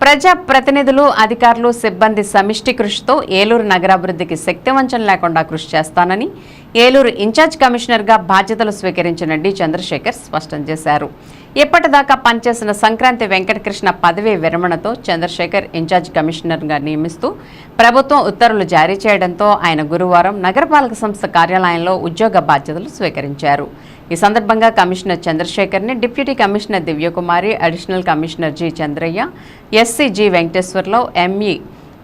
ప్రజా ప్రతినిధులు అధికారులు సిబ్బంది సమిష్టి కృషితో ఏలూరు నగరాభివృద్ధికి శక్తివంచం లేకుండా కృషి చేస్తానని ఏలూరు ఇన్ఛార్జ్ కమిషనర్గా బాధ్యతలు స్వీకరించిన డి. చంద్రశేఖర్ స్పష్టం చేశారు. ఎప్పటిదాకా పనిచేసిన సంక్రాంతి వెంకటకృష్ణ పదవీ విరమణతో చంద్రశేఖర్ ఇన్ఛార్జ్ కమిషనర్గా నియమిస్తూ ప్రభుత్వం ఉత్తర్వులు జారీ చేయడంతో ఆయన గురువారం నగరపాలక సంస్థ కార్యాలయంలో ఉద్యోగ బాధ్యతలు స్వీకరించారు. ఈ సందర్భంగా commissioner చంద్రశేఖర్ని deputy commissioner Divyakumari additional commissioner G. Chandraiah SC G. వెంకటేశ్వర్లో ME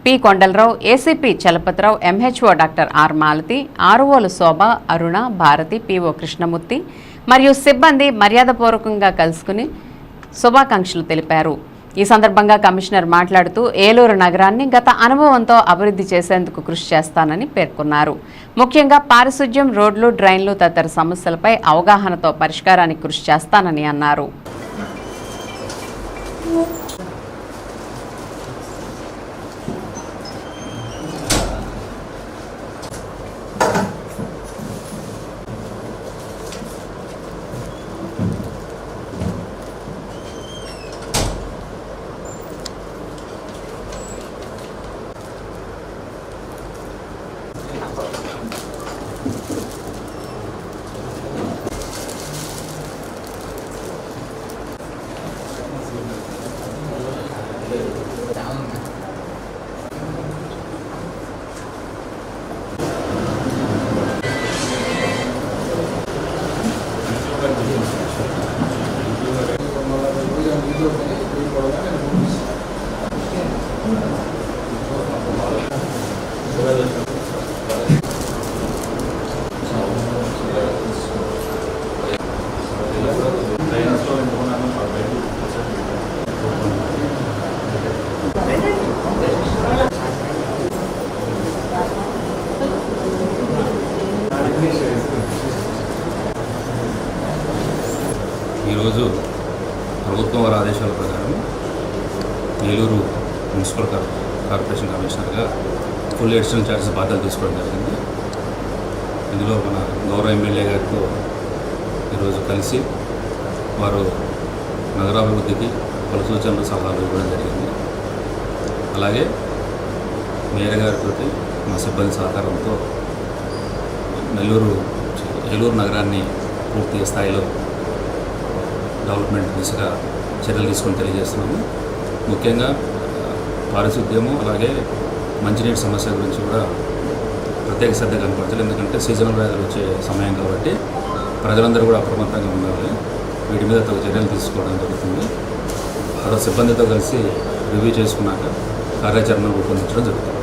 P. Kondalarao ACP Chalapathirao MHO doctor R. Malathi ఆర్ఓలు Shobha Aruna Bharathi PO Krishnamurthy మరియు సిబ్బంది మర్యాదపూర్వకంగా కలుసుకుని శుభాకాంక్షలు తెలిపారు. ఈ సందర్భంగా కమిషనర్ మాట్లాడుతూ ఏలూరు నగరాన్ని గత అనుభవంతో అభివృద్ధి చేసేందుకు కృషి చేస్తానని పేర్కొన్నారు. ముఖ్యంగా పారిశుధ్యం రోడ్లు డ్రైన్లు తదితర సమస్యలపై అవగాహనతో పరిష్కారానికి కృషి చేస్తానని అన్నారు. Gracias. ఈరోజు ప్రభుత్వం వారి ఆదేశాల ప్రకారం ఏలూరు మున్సిపల్ కార్పొరేషన్ కమిషనర్గా ఫుల్ ఎడిషనల్ ఛార్జెస్ బాధ్యతలు తీసుకోవడం జరిగింది. ఇందులో మన గౌరవ ఎమ్మెల్యే గారితో ఈరోజు కలిసి వారు నగరాభివృద్ధికి పలు సూచనలు సలహాలు ఇవ్వడం జరిగింది. అలాగే మేయర్ గారితో మా సిబ్బంది సహకారంతో నెల్లూరు ఏలూరు నగరాన్ని పూర్తి స్థాయిలో డెవలప్మెంట్ దిశగా చర్యలు తీసుకొని తెలియజేస్తున్నాము. ముఖ్యంగా పారిశుద్ధ్యము అలాగే మంచినీటి సమస్య గురించి కూడా ప్రత్యేక శ్రద్ధ కనపరచాలి. ఎందుకంటే సీజనల్ వ్యాధులు వచ్చే సమయం కాబట్టి ప్రజలందరూ కూడా అప్రమత్తంగా ఉండాలి. వీటి మీద తగు చర్యలు తీసుకోవడం జరుగుతుంది. తర్వాత సిబ్బందితో కలిసి రివ్యూ చేసుకున్నాక కార్యాచరణ రూపొందించడం జరుగుతుంది.